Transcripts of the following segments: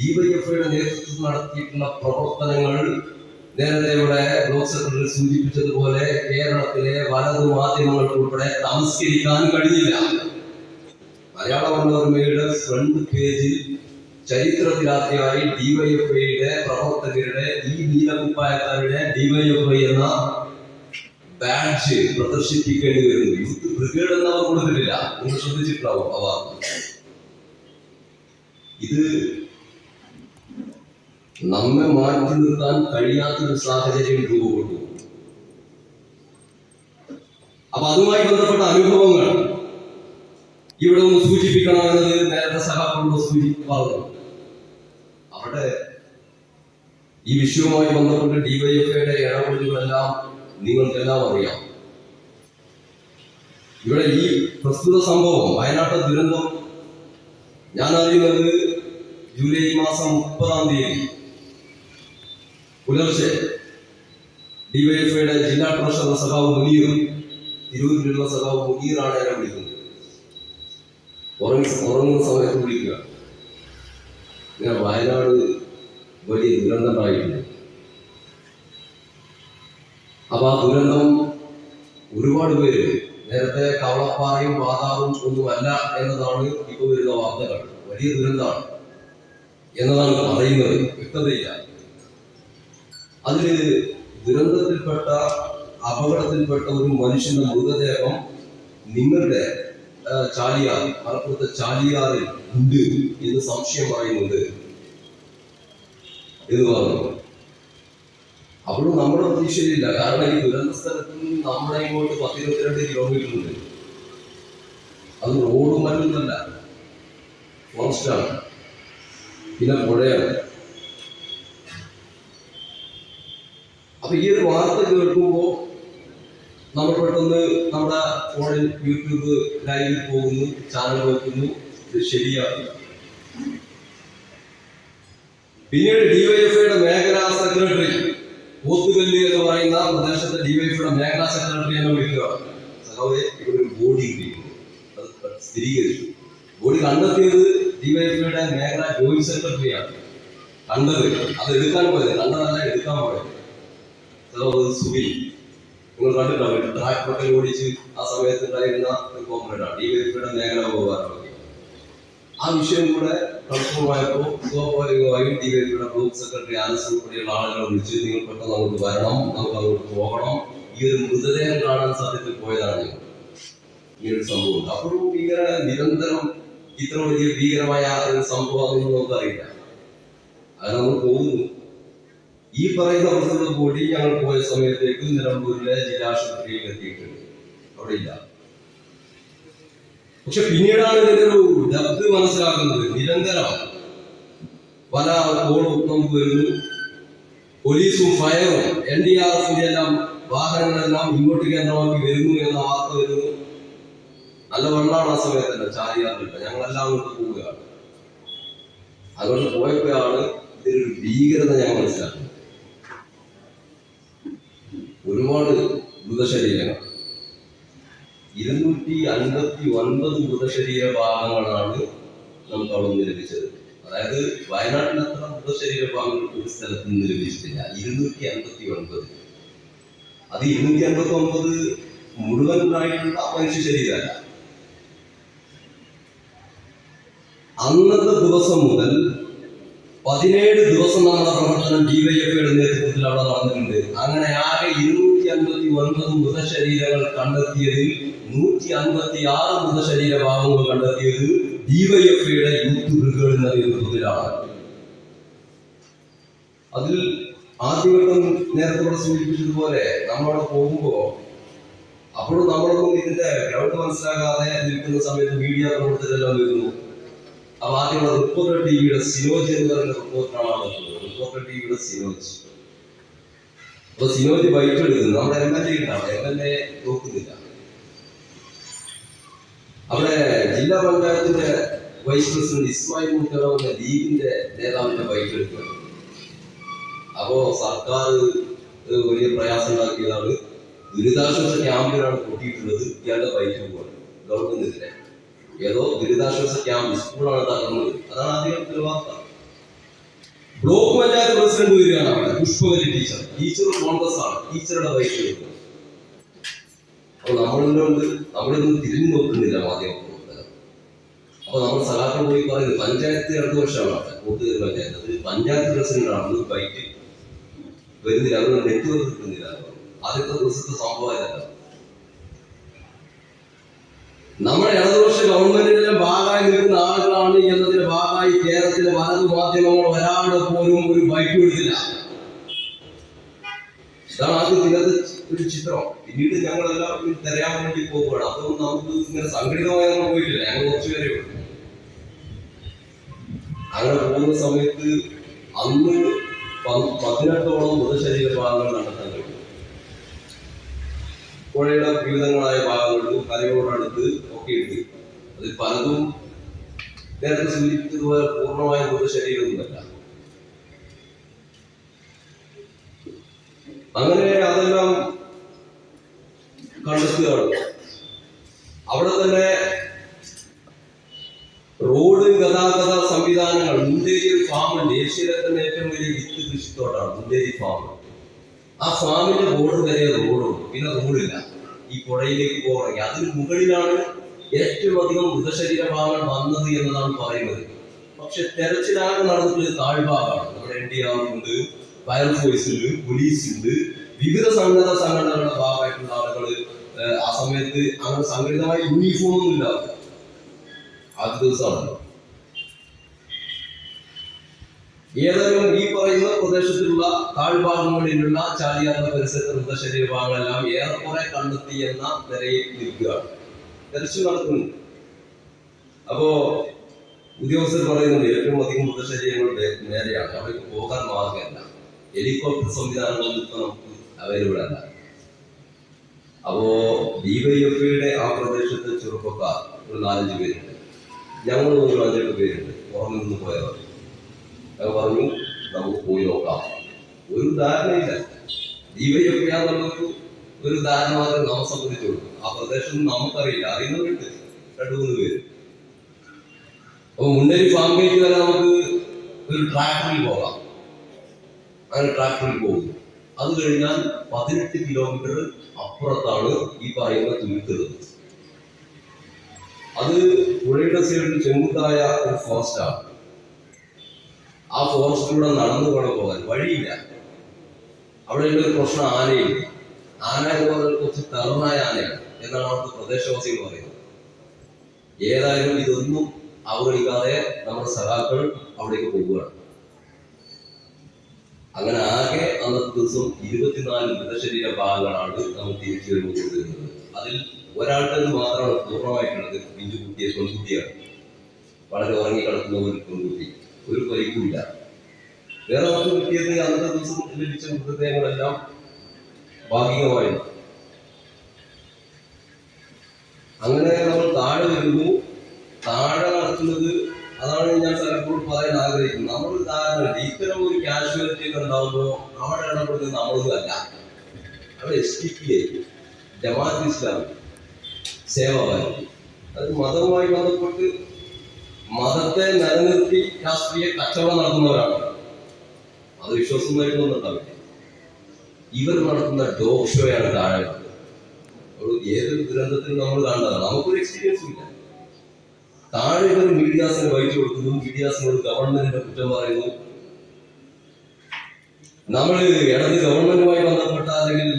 ഡിവൈഎഫ്ഐയുടെ നേതൃത്വത്തിൽ നടത്തിയിട്ടുള്ള പ്രവർത്തനങ്ങൾ നേരത്തെ ഇവിടെ ബ്ലോക്ക് സെക്രട്ടറി സൂചിപ്പിച്ചതുപോലെ കേരളത്തിലെ വലതു മാധ്യമങ്ങൾക്ക് ഉൾപ്പെടെ തമസ്കരിക്കാൻ കഴിഞ്ഞില്ല. മലയാള മനോരമയുടെ ഫ്രണ്ട് പേജിൽ ചരിത്രത്തിലാദ്യമായി ഡിവൈഎഫ്ഐയുടെ പ്രവർത്തകരുടെ ഈ നീലക്കുപ്പായക്കാരുടെ ഡിവൈഎഫ്ഐ എന്ന ബാഡ്ജ് പ്രദർശിപ്പിക്കേണ്ടി വരുന്നു. യൂത്ത് ബ്രിഗേഡ് എന്ന് അവർ കൊടുത്തിട്ടില്ല. നിങ്ങൾ ശ്രദ്ധിച്ചിട്ടുണ്ടാവും. അവ. ഇത് നമ്മെ മാറ്റി നിർത്താൻ കഴിയാത്തൊരു സാഹചര്യം രൂപപ്പെട്ടു. അപ്പൊ അതുമായി ബന്ധപ്പെട്ട അനുഭവങ്ങൾ ഇവിടെ ഒന്ന് സൂചിപ്പിക്കണമെന്നത് നേരത്തെ സഹാക്കളോട് സൂചിപ്പിക്കാറുണ്ട്. അവിടെ ഈ വിഷയവുമായി ബന്ധപ്പെട്ട് ഡിവൈഎഫ്ഐയുടെ ഇടപെടലുകളെല്ലാം നിങ്ങൾക്കെല്ലാം അറിയാം. ഇവിടെ ഈ പ്രസ്തുത സംഭവം വയനാട്ടെ ദുരന്തം ഞാൻ അറിയുന്നത് ജൂലൈ മാസം മുപ്പതാം തീയതി പുലർച്ചെ ഡിവൈഎഫ്ഐയുടെ ജില്ലാ ട്രഷറർ സഖാവ് മുനീർ തിരൂരിലുള്ള സഖാവ് മുനീറാണ് എന്നെ വിളിക്കുന്നത്. ഉറങ്ങി ഉറങ്ങുന്ന സമയത്ത് വിളിക്കുക. ഞാൻ വയനാട് വലിയ ദുരന്തമായിട്ടുണ്ട് അപ്പൊ ആ ദുരന്തം ഒരുപാട് പേര് നേരത്തെ കവളപ്പാറയും പാതാവും ഒന്നുമല്ല എന്നതാണ് ഇപ്പൊ വരുന്ന വാർത്തകൾ. വലിയ ദുരന്തമാണ് എന്നതാണ് പറയുന്നത്. വ്യക്തതയില്ല. അതിൽ ദുരന്തത്തിൽപ്പെട്ട അപകടത്തിൽപ്പെട്ട ഒരു മനുഷ്യന്റെ മൃതദേഹം നിങ്ങളുടെ ചാലിയാർ മലപ്പുറത്തെ ചാലിയാറിൽ ഉണ്ട് എന്ന് സംശയം പറയുന്നുണ്ട് എന്ന് പറഞ്ഞു. അപ്പോഴും നമ്മുടെ പ്രതീക്ഷയിലില്ല. കാരണം ഈ ദുരന്ത സ്ഥലത്ത് നിന്ന് നമ്മുടെ ഇങ്ങോട്ട് പത്തിരുപത്തിരണ്ട് കിലോമീറ്റർ ഉണ്ട്. അത് റോഡും മറ്റൊന്നല്ല ഫോറസ്റ്റാണ് പിന്നെ പുഴയാണ്. അപ്പൊ ഈ ഒരു വാർത്ത കേൾക്കുമ്പോൾ നമ്മൾ പെട്ടെന്ന് നമ്മുടെ ഫോണിൽ യൂട്യൂബ് ലൈവിൽ പോകുന്നു ചാനൽ നോക്കുന്നു ഇത് ശരിയാക്കി പിന്നീട് ഡിവൈഎഫ്ഐയുടെ മേഖലാ സെക്രട്ടറി പോത്തുകല്ല് എന്ന് പറയുന്ന പ്രദേശത്തെ ഡിവൈഎഫ്ഐയുടെ മേഖലാ സെക്രട്ടറി എന്നെ വിളിക്കുക. സഹോദരി ഇവിടെ ഒരു ബോഡി സ്ഥിരീകരിച്ചു. ബോഡി കണ്ടെത്തിയത് ഡിവൈഎഫ്ഐയുടെ മേഖലാ ജോയിന്റ് സെക്രട്ടറിയാണ് കണ്ടത്. അത് എടുക്കാൻ പോയത് കണ്ടതല്ല എടുക്കാൻ പോയത് സഹോദരൻ സുബിൽ നിങ്ങൾ കണ്ടിട്ടുണ്ടാവും ട്രാക്ടറൊക്കെ ഓടിച്ച് ആ സമയത്ത് ഉണ്ടായിരുന്ന ഒരു കോമ്രേഡാണ് ഡിവൈഎഫ്ഐയുടെ മേഖല ഉപകാരം ആ വിഷയം കൂടെ കൺഫോമായപ്പോൾ സ്വാഭാവികമായും ഡിവൈഎഫ്ഐയുടെ ബ്ലോക്ക് സെക്രട്ടറി ആനസ് ഉൾപ്പെടെയുള്ള ആളുകളെ വിളിച്ച് നിങ്ങൾ പെട്ടെന്ന് അങ്ങോട്ട് വരണം നമുക്ക് അങ്ങോട്ട് പോകണം. ഈ ഒരു മൃതദേഹം കാണാൻ സത്യത്തിൽ പോയതാണ് ഈ ഒരു സംഭവം. അപ്പോഴും ഇങ്ങനെ നിരന്തരം ഇത്ര വലിയ ഭീകരമായ ഒരു സംഭവം നമുക്കറിയില്ല. അത് നമ്മൾ പോകുന്നു. ഈ പറയുന്ന പ്രസിഡന്റ് കൂടി ഞങ്ങൾ പോയ സമയത്തേക്ക് നിലമ്പൂരിലെ ജില്ലാശുപത്രിയിൽ എത്തിയിട്ടുണ്ട്. അവിടെ ഇല്ല പക്ഷെ പിന്നീടാണ് ഇതിന്റെ ഒരു ഡെപ്ത് മനസ്സിലാക്കുന്നത്. നിരന്തരം പല കോളും നമുക്ക് വരുന്നു. പോലീസും ഫയറും എൻ ഡി ആർ എഫിന്റെ എല്ലാം വാഹനങ്ങളെല്ലാം ഇങ്ങോട്ട് കേന്ദ്രമാക്കി വരുന്നു എന്ന വാർത്ത വരുന്നു. നല്ല വെള്ളമാണ് ആ സമയത്തല്ല ചാരിയാറില്ല ഞങ്ങളെല്ലാം അങ്ങോട്ട് പോവുകയാണ്. അതുകൊണ്ട് പോയപ്പോഴാണ് ഇതിലൊരു ഭീകരത ഞാൻ മനസ്സിലാക്കുന്നത്. ഒരുപാട് മൃതശരീരങ്ങൾ. ഇരുന്നൂറ്റി അൻപത്തി ഒൻപത് മൃതശരീര ഭാഗങ്ങളാണ് നമുക്ക് അവിടെ നിന്ന് ലഭിച്ചത്. അതായത് വയനാട്ടിൽ അത്ര മൃതശരീര ഭാഗങ്ങൾ ഒരു സ്ഥലത്ത് നിന്ന് ലഭിച്ചിട്ടില്ല. ഇരുന്നൂറ്റി അൻപത്തി ഒൻപത്. അത് ഇരുന്നൂറ്റി അൻപത്തി ഒൻപത് മുഴുവനായിട്ടുള്ള മനുഷ്യ ശരീരമല്ല. അന്നത്തെ ദിവസം മുതൽ പതിനേഴ് ദിവസം നമ്മുടെ പ്രവർത്തനം ഡിവൈഎഫ്ഐയുടെ നേതൃത്വത്തിൽ അവിടെ നടന്നിട്ടുണ്ട്. അങ്ങനെ ആകെ ഇരുന്നൂറ്റി അൻപത്തി ഒൻപത് മൃതശരീരങ്ങൾ കണ്ടെത്തിയതിൽ നൂറ്റി അൻപത്തി ആറ് മൃതശരീര ഭാഗങ്ങൾ കണ്ടെത്തിയത് ഡിവൈഎഫ്ഐയുടെ യൂത്ത് ബ്രിഗേഡിന്റെ നേതൃത്വത്തിലാണ്. അതിൽ ആദ്യഘട്ടം നേരത്തെ ഇവിടെ സൂചിപ്പിച്ചതുപോലെ നമ്മളവിടെ പോകുമ്പോൾ അപ്പോഴും നമ്മളൊന്നും ഇതിന്റെ ഗ്രൗണ്ട് മനസ്സിലാകാതെ നിൽക്കുന്ന സമയത്ത് മീഡിയ പ്രവർത്തകരെല്ലാം വരുന്നു. അപ്പൊ ആദ്യമുള്ള റിപ്പോർട്ടർ ടിവിയുടെ സിനോജ് എന്ന് പറയുന്ന റിപ്പോർട്ടറാണ് വന്നത്. റിപ്പോർട്ടർ ടിവിയുടെ സിനോജ് അപ്പൊ സിനോജ് ബൈക്ക് എടുക്കുന്നു നമ്മുടെ എം എൽ എ ഉണ്ടാവും എം എൽ എ നോക്കുന്നില്ല. അവിടെ ജില്ലാ പഞ്ചായത്തിന്റെ വൈസ് പ്രസിഡന്റ് ഇസ്മായിൽ മുത്തറ ലീഗിന്റെ നേതാവിന്റെ ബൈക്ക് എടുക്കുക അപ്പോ സർക്കാർ വലിയ പ്രയാസം ഉണ്ടാക്കിയതാണ്. ദുരിതാശ്വാസ ക്യാമ്പിലാണ് പൊട്ടിയിട്ടുള്ളത്. ഇയാളുടെ ബൈക്ക് പോകണം ഗവൺമെന്റിനെതിരെ. ഏതോ ദുരിതാശ്വാസ ക്യാമ്പ് സ്കൂളാണ് തകർന്നത്. അതാണ് ആദ്യത്തെ വാർത്ത. ബ്ലോക്ക് പഞ്ചായത്ത് പ്രസിഡന്റ് വരികയാണ് അവിടെ പുഷ്പവലി ടീച്ചർ. ടീച്ചർ കോൺഗ്രസ് ആണ് ടീച്ചറുടെ വയസ്സ് അപ്പൊ നമ്മളിലുണ്ട് നമ്മളിതൊന്നും തിരിഞ്ഞു നോക്കുന്നില്ല മാധ്യമ അപ്പൊ നമ്മൾ സലാക്കൾ പോയി പറയുന്നത് പഞ്ചായത്ത് രണ്ടു വർഷമാണ് അവിടെ കൂട്ടുകാർ പഞ്ചായത്ത്. അത് പഞ്ചായത്ത് പ്രസിഡന്റ് ആണ് ബൈറ്റ് വരുന്നില്ല അവർ നെറ്റ്വർക്ക് കിട്ടുന്നില്ല എന്ന് പറഞ്ഞു. ആദ്യത്തെ ദിവസത്തെ സംഭവം ഇതല്ല നമ്മുടെ ഇടതുപക്ഷ ഗവൺമെന്റിന്റെ ഭാഗമായി നിൽക്കുന്ന ആളുകളാണ് എന്നതിന്റെ ഭാഗമായി കേരളത്തിലെ വലതു മാധ്യമങ്ങൾ ഒരാളുടെ പോലും ഒരു ബൈക്ക് എടുത്തില്ല. ഇതാണ് ആദ്യം ഇതിനകത്ത് ഒരു ചിത്രം. പിന്നീട് ഞങ്ങൾ എല്ലാവർക്കും തിരയാൻ വേണ്ടി പോകുകയാണ് അതൊന്നും നമുക്ക് ഇങ്ങനെ സംഘടിതമായി നമ്മൾ പോയിട്ടില്ല. ഞങ്ങൾ കുറച്ചു പേരേ അങ്ങനെ പോകുന്ന സമയത്ത് അന്ന് പതിനെട്ടോളം മൃതശരീര ഭാഗങ്ങൾ നടത്താൻ കഴിഞ്ഞു പുഴയുടെ വിവിധങ്ങളായ ഭാഗങ്ങളിലും കരയോടടുത്ത് അതിൽ പലതും നേരത്തെ സൂചിപ്പിച്ചതുപോലെ പൂർണമായ മൃതശരീരമൊന്നുമല്ല അങ്ങനെ അതെല്ലാം കണ്ടെത്തുകയാണ്. അവിടെ തന്നെ റോഡ് ഗതാഗത സംവിധാനങ്ങൾ മുണ്ടേരി ഫാമുണ്ട് ഏഷ്യയിലെ തന്നെ ഏറ്റവും വലിയ വിത്ത് കൃഷിത്തോട്ടാണ് മുണ്ടേരി ഫാം. ആ ഫാമിന്റെ ബോർഡ് വരെ റോഡുണ്ട്. പിന്നെ റോഡില്ല. ഈ പുഴയിലേക്ക് പോകണമെങ്കിൽ അതിന് മുകളിലാണ് ഏറ്റവും അധികം മൃതശരീര ഭാഗങ്ങൾ വന്നത് എന്നതാണ് പറയുന്നത്. പക്ഷെ തെരച്ചിലാകെ നടന്നിട്ടുള്ള താഴ്ഭാഗമാണ്. നമ്മുടെ എൻ ഡി ആർ ഉണ്ട് ഫയർഫോഴ്സ് ഉണ്ട് പോലീസ് ഉണ്ട് വിവിധ സംഘടന സംഘടനകളുടെ ഭാഗമായിട്ടുള്ള ആളുകൾ ആ സമയത്ത് അങ്ങനെ സംഘടിതമായ യൂണിഫോം ഒന്നും ഇല്ലാത്ത. ആദ്യ ദിവസമാണ്. ഏതായാലും ഈ പറയുന്ന പ്രദേശത്തിലുള്ള താഴ്ഭാഗങ്ങളിലുള്ള ചാലിയാർന്ന പരിസരത്തെ മൃതശരീരഭാഗങ്ങളെല്ലാം ഏറെക്കുറെ കണ്ടെത്തി എന്ന നിലയിൽ നിൽക്കുകയാണ്. തെരച്ചിൽ നടക്കുന്നു അപ്പോ ഉദ്യോഗസ്ഥർ പറയുന്നുണ്ട് ഏറ്റവും അധികം മൃതശരീരങ്ങളുടെ നേരെയാണ് അവിടേക്ക് പോകാൻ മാർഗമല്ല. ഹെലികോപ്റ്റർ സംവിധാനങ്ങളൊന്നും ഇപ്പൊ നമുക്ക് അവൈലബിൾ അല്ല അപ്പോ ഡിവൈഎഫ്ഐയുടെ ആ പ്രദേശത്തെ ചെറുപ്പക്കാർ ഒരു നാലഞ്ച് പേരുണ്ട്. ഞങ്ങൾ ഒരു അഞ്ചെട്ട് പേരുണ്ട്. പുറമെ നിന്ന് പോയവർ. ഞങ്ങൾ പറഞ്ഞു നമുക്ക് പോയി നോക്കാം. ഒരു ധാരണയില്ല. ഡിവൈഎഫ്ഐ എന്നുള്ളൊരു ഒരു ധാരണ മാത്രമേ നമ്മെ സംബന്ധിച്ചുള്ളൂ. ആ പ്രദേശം നമുക്കറിയില്ല. അറിയുന്നവരുണ്ട്. രണ്ടു മൂന്ന് പേര്. അപ്പൊ മുണ്ടേരി ഫാം ഗേറ്റ് വരെ നമുക്ക് ഒരു ട്രാക്ടറിൽ പോകാം. അങ്ങനെ ട്രാക്ടറിൽ പോകും. അത് കഴിഞ്ഞാൽ പതിനെട്ട് കിലോമീറ്റർ അപ്പുറത്താണ് ഈ പറയുന്ന തുരുത്തത് അത് പുഴയുടെ സൈഡിൽ ചെങ്കുത്തായ ഒരു ഫോറസ്റ്റാണ് ആ ഫോറസ്റ്റിലൂടെ നടന്നു വേണം പോകാൻ വഴിയില്ല. അവിടെ ഒരു പ്രശ്നം ആനയില്ല. ആന എന്ന് കുറച്ച് തളർന്നായ ആനയാണ് എന്നാണ് അവിടുത്തെ പ്രദേശവാസികൾ പറയുന്നത്. ഏതായാലും ഇതൊന്നും അവഗണിക്കാതെ നമ്മുടെ സഖാക്കൾ അവിടേക്ക് പോവുകയാണ് അങ്ങനെ ആകെ അന്നത്തെ ദിവസം ഇരുപത്തിനാല് മൃതശരീര ഭാഗങ്ങളാണ് നമ്മൾ തിരിച്ചു വരുമ്പോൾ കൊണ്ടുവരുന്നത് അതിൽ ഒരാളുടെ മാത്രമാണ് പൂർണമായിട്ടുള്ളത് പിഞ്ചുകുട്ടിയെ പെൺകുട്ടിയാണ്. വളരെ ഉറങ്ങി കിടക്കുന്ന ഒരു പെൺകുട്ടി. ഒരു പരിക്കുമില്ല. വേറെ നമുക്ക് കിട്ടിയത് അന്നത്തെ ദിവസം ലഭിച്ച മൃതദേഹങ്ങളെല്ലാം ഭാഗികമായിരുന്നു അങ്ങനെ നമ്മൾ താഴെ വരുന്നു. താഴെ നടത്തുന്നത് അതാണ് ഞാൻ പലപ്പോഴും പറയാൻ ആഗ്രഹിക്കുന്നത്. നമ്മൾ താഴെ ഇത്തരം ഒരു കാഷ്വാലിറ്റി ഒക്കെ ഉണ്ടാകുമ്പോൾ അവിടെ ഇടപെടുന്നത് നമ്മളൊന്നും അല്ല. അവിടെ S T P Jamaat Islami Sevabharati അത് മതവുമായി ബന്ധപ്പെട്ട് മതത്തെ നിലനിർത്തി രാഷ്ട്രീയ കച്ചവടം നടത്തുന്നവരാണ്. അത് വിശ്വാസമായിട്ടൊന്നും ഉണ്ടാവില്ല ഇവർ നടത്തുന്ന ഡോഗ് ഷോയാണ് താഴെ ഏതൊരു ദുരന്തത്തിനും നമ്മൾ കാണുന്നതാണ് നമുക്കൊരു എക്സ്പീരിയൻസ് ഇല്ല. താഴെ ഇവർ മീഡിയാസിന് വഹിച്ചു കൊടുക്കുന്നു മീഡിയാസിനോട് ഗവൺമെന്റിന്റെ കുറ്റം പറയുന്നു. നമ്മൾ ഇടത് ഗവൺമെന്റുമായി ബന്ധപ്പെട്ട അല്ലെങ്കിൽ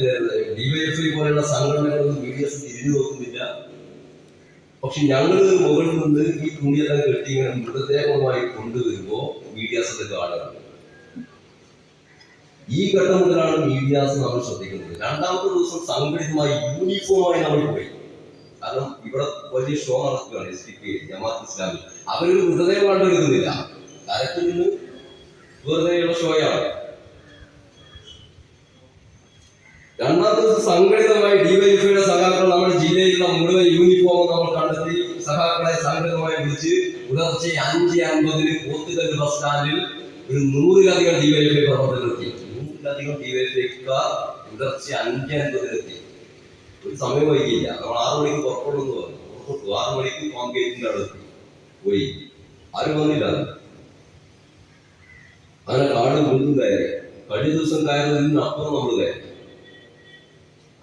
ഡിവൈഎഫ്ഐ പോലെയുള്ള സംഘടനകളൊന്നും മീഡിയാസ് തിരിഞ്ഞു നോക്കുന്നില്ല. പക്ഷെ ഞങ്ങൾ മുകളിൽ നിന്ന് ഈ തുണിയെല്ലാം കെട്ടി ഇങ്ങനെ മൃതദേഹവുമായി കൊണ്ടുവരുമ്പോൾ മീഡിയാസ് അത് ഈ ഘട്ടം മുതലാണ് മീഡിയാസ് നമ്മൾ ശ്രദ്ധിക്കുന്നത്. രണ്ടാമത്തെ ദിവസം സംഘടിതമായി യൂണിഫോമായി നമ്മൾ പോയി. കാരണം ഇവിടെ വലിയ ഷോ നടക്കുകയാണ് S D P Jamaat Islami. അവരൊരു മൃതദേഹം കണ്ടെടുക്കുന്നില്ല കരത്തിൽ നിന്ന് വെറുതെയുള്ള ഷോയാണ് രണ്ടാം ദിവസം സംഘടിതമായി ഡിവൈഎഫ്ഐയുടെ സഹാക്കൾ നമ്മുടെ ജില്ലയിലുള്ള മുഴുവൻ യൂണിഫോം നമ്മൾ കണ്ടെത്തി സഹാക്കളെ സംഘടിതമായി വിളിച്ച് പുലർച്ചെ അഞ്ച് അൻപതിന് പോത്തുകല്ല് ബസ് സ്റ്റാൻഡിൽ ഒരു നൂറിലധികം ഡിവൈഎഫ്ഐ പ്രവർത്തകരെത്തി നൂറിലധികം ഡിവൈഎഫ്ഐക്കാർ പുലർച്ചെ അഞ്ച് അൻപതിനെത്തി ഒരു സമയം വൈകിയില്ല. നമ്മൾ ആറു മണിക്ക് പുറപ്പെടുന്നു പറഞ്ഞു. പുറപ്പെട്ടു. ആറു മണിക്ക് കോൺഗ്രേറ്റിന്റെ അടുത്ത് പോയി. ആരും വന്നില്ല അങ്ങനെ കാട് മുഴുവൻ കയറി. കഴിഞ്ഞ ദിവസം കയറുന്നതിൽ നിന്ന് അപ്പുറം നമ്മൾ കയറി.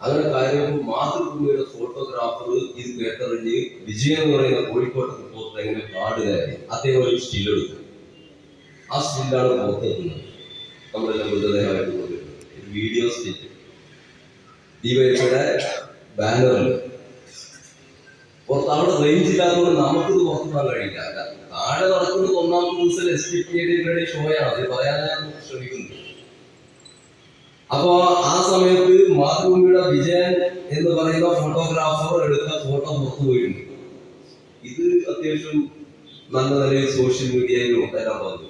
അങ്ങനെ കാര്യമ്പോൾ മാതൃഭൂമിയുടെ ഫോട്ടോഗ്രാഫർ ഇത് കേട്ടറിഞ്ഞ് വിജയൻ എന്ന് പറയുന്ന കോഴിക്കോട്ട് റിപ്പോർട്ടർ എങ്ങനെ കാട് കയറി. അദ്ദേഹം ഒരു സ്റ്റിൽ ആ സ്റ്റില്ലാണ് പുറത്തെത്തുന്നത്. നമ്മളെല്ലാം മൃതദേഹമായിട്ട് വീഡിയോ ഡിവൈഫയുടെ ബാനറിൽ പുറത്ത് അവിടെ റേഞ്ച് ഇല്ലാത്തതുകൊണ്ട് നമുക്കിത് പോകാൻ കഴിയില്ല. താഴെ നടക്കുന്നത് ഒന്നാമത്തെ ദിവസം എസ് പി ഷോയാണ് അത് പറയാൻ ഞാൻ ശ്രമിക്കുന്നത് അപ്പോ ആ സമയത്ത് മാതൃഭൂമിയുടെ വിജയൻ എന്ന് പറയുന്ന ഫോട്ടോഗ്രാഫർ എടുത്ത ഫോട്ടോ പുറത്തു ഇത് അത്യാവശ്യം നല്ല നിലയിൽ സോഷ്യൽ മീഡിയയിലും വന്നു.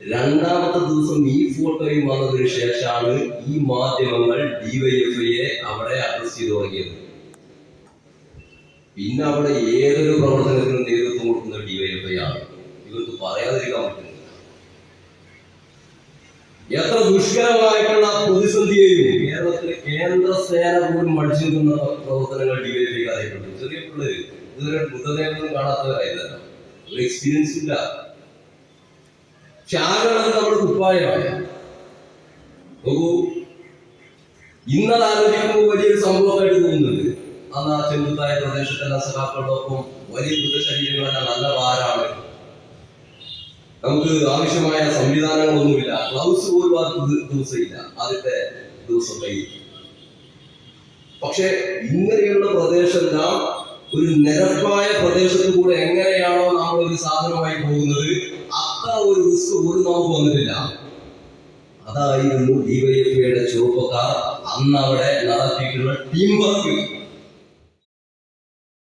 രണ്ടാമത്തെ ദിവസം ഈ ഫോട്ടോയും വന്നതിന് ശേഷമാണ് ഈ മാധ്യമങ്ങൾ ഡിവൈഎഫ്ഐയെ അവിടെ അഡ്രസ് ചെയ്തു തുടങ്ങിയത്. പിന്നെ അവിടെ ഏതൊരു പ്രവർത്തനത്തിനും നേതൃത്വം കൊടുക്കുന്ന ഡിവൈഎഫ്ഐ ആണ്. ഇവർക്ക് പറയാതിരിക്കാൻ പറ്റുന്നില്ല എത്ര ദുഷ്കരമായിട്ടുള്ള പ്രതിസന്ധിയെയും കേരളത്തിലെ കേന്ദ്ര സേന പോലും മടിച്ചു നിൽക്കുന്ന പ്രവർത്തനങ്ങൾ ഡിവൈഎഫ്ഐ അറിയപ്പെട്ടു. ചെറിയ പിള്ളേര് ഇതുവരെ മൃതദേഹങ്ങളും കാണാത്തവരായതല്ല ഒരു എക്സ്പീരിയൻസ് ഇല്ല. നമ്മൾ നമ്മുടെ കുപ്പായമാണ്. നോക്കൂ. ഇന്നത് ആലോചിക്കുമ്പോൾ വലിയൊരു സംഭവമായിട്ട് തോന്നുന്നുണ്ട്. അന്ന് ആ ചെറുതായ പ്രദേശത്തെല്ലാം സഖാക്കളോടൊപ്പം വലിയ മൃതശരീരങ്ങളെല്ലാം നല്ല ഭാരമാണ്. നമുക്ക് ആവശ്യമായ സംവിധാനങ്ങളൊന്നുമില്ല. ഗ്ലൗസ് പോലും ആ ദിവസമില്ല. ആദ്യത്തെ ദിവസം കൈ പക്ഷെ ഇങ്ങനെയുള്ള പ്രദേശമെല്ലാം ഒരു നിരപ്പായ പ്രദേശത്ത് കൂടെ എങ്ങനെയാണോ നമ്മൾ ഒരു സാധനമായി പോകുന്നത് അത്ര ഒരു റിസ്ക് നമുക്ക് വന്നിട്ടില്ല. അതായിരുന്നു ഡിവൈഎഫ്ഐയുടെ ചെറുപ്പക്കാർ അന്ന് അവിടെ നടത്തിയിട്ടുള്ള ടീം വർക്ക്